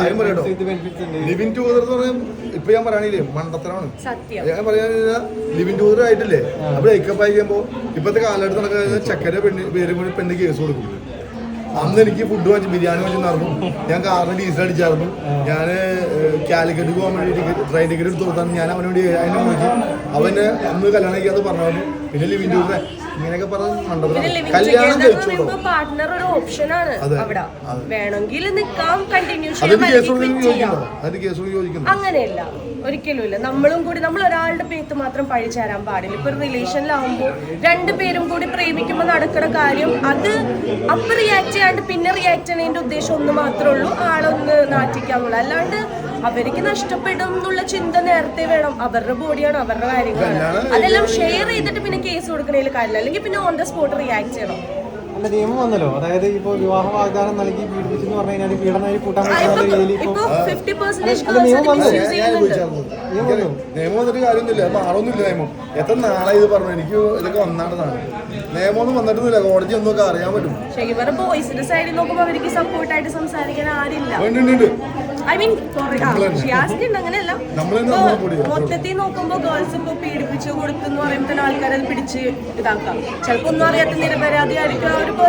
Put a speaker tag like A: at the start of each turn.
A: കാര്യം പറയട്ടോ ലിവിൻ ടൂതർ എന്ന് പറയാൻ ഇപ്പൊ ഞാൻ പറയുകയാണില്ലേ മണ്ടത്തരമാണ്.
B: സത്യം.
A: ഞാൻ പറയാനില്ല ലിവിൻ ടൂതർ ആയിട്ടില്ലേ? അപ്പൊ ബ്രേക്കപ്പ് ആയി കഴിയുമ്പോ ഇപ്പത്തെ കാലഘട്ടം നടക്കുന്ന ചക്കര പെണ്ണ് പേരും കൂടി പെണ്ണ് കേസ് കൊടുക്കും അന്ന് എനിക്ക് ഫുഡ് വാങ്ങിച്ച് ബിരിയാണി വാങ്ങി നടന്നു ഞാൻ കാറിന് ഡീസൽ അടിച്ചായിരുന്നു. ഞാൻ കാലിക്കറ്റ് പോകാൻ വേണ്ടി ടിക്കറ്റ് ട്രെയിൻ ടിക്കറ്റ് എടുത്ത് കൊടുത്താണ്. ഞാൻ അവനോട് അതിനെ വിളിച്ചു അവന് അന്ന് കല്യാണം കഴിക്കാന്ന് പറഞ്ഞു പിന്നെ ലിവിൻ ടുഗദർ ഇങ്ങനെയൊക്കെ പറഞ്ഞ് കല്യാണം കഴിച്ചോളൂ
B: പാർട്ട്ണർ ഒരു ഓപ്ഷനാണ് അവിടെ. വേണമെങ്കിൽ
A: നിൽക്കാം
B: അങ്ങനെയല്ല. ഒരിക്കലും ഇല്ല. നമ്മളും കൂടി നമ്മൾ ഒരാളുടെ പേത്ത് മാത്രം പഴിചേരാൻ പാടില്ല. ഇപ്പൊ റിലേഷനിലാവുമ്പോൾ രണ്ടു പേരും കൂടി പ്രേമിക്കുമ്പോൾ നടക്കുന്ന കാര്യം അത് അപ്പൊ റിയാക്ട് ചെയ്യാണ്ട് പിന്നെ റിയാക്ട് ചെയ്യണതിന്റെ ഉദ്ദേശം ഒന്ന് മാത്രമേ ഉള്ളൂ. ആളൊന്ന് നാറ്റിക്കാന്നുള്ളൂ അല്ലാണ്ട് അവർക്ക് നഷ്ടപ്പെടും എന്നുള്ള ചിന്ത നേരത്തെ വേണം. അവരുടെ ബോഡിയാണ് അവരുടെ കാര്യങ്ങളാണ്. അതെല്ലാം ഷെയർ ചെയ്തിട്ട് പിന്നെ കേസ് കൊടുക്കണേൽ കാര്യമില്ല. അല്ലെങ്കിൽ പിന്നെ ഓൺ ദ സ്പോട്ട് റിയാക്ട് ചെയ്യണം.
C: അല്ല നിയമം വന്നല്ലോ അതായത് ഇപ്പൊ വിവാഹ വാഗ്ദാനം നൽകി പീഡിപ്പിച്ചെന്ന് പറഞ്ഞു കഴിഞ്ഞാൽ പീഡനമായി കൂട്ടാൻ പറ്റുന്ന
B: ഇപ്പൊ
C: രീതിയിൽ ഇപ്പൊ അല്ല, നിയമം വന്നു.
B: മിസ്യൂസ്
A: ഞാൻ
B: ചെയ്യുന്നുണ്ട്
A: ചോദിച്ചായിരുന്നു. എനിക്കറിയാം. നിയമം വന്നിട്ട് കാര്യമൊന്നുമില്ല മാറൊന്നുമില്ല നിയമം എത്ര നാളായി ഇത് പറഞ്ഞു എനിക്ക് ഇതൊക്കെ വന്നാട്ടതാണ് നിയമമൊന്നും വന്നിട്ടൊന്നുമില്ല കോടതി ഒന്നും അറിയാൻ പറ്റും
B: സൈഡിൽ നോക്കുമ്പോൾ അവർക്ക് സപ്പോർട്ടായിട്ട് സംസാരിക്കാൻ ആരില്ല
A: ഉണ്ട്.
B: ഐ മീൻ ഷിയാസ്ക്ക് ഉണ്ട് അങ്ങനെയല്ല. മൊത്തത്തിൽ നോക്കുമ്പോ ഗേൾസ് ഇപ്പൊ പീഡിപ്പിച്ച് കൊടുത്തു പറയുമ്പോൾ ആൾക്കാരെ പിടിച്ച് ഇതാക്കാം. ചിലപ്പോ ഒന്നും അറിയാത്ത നിരപരാധി ആയിരിക്കും ഒരു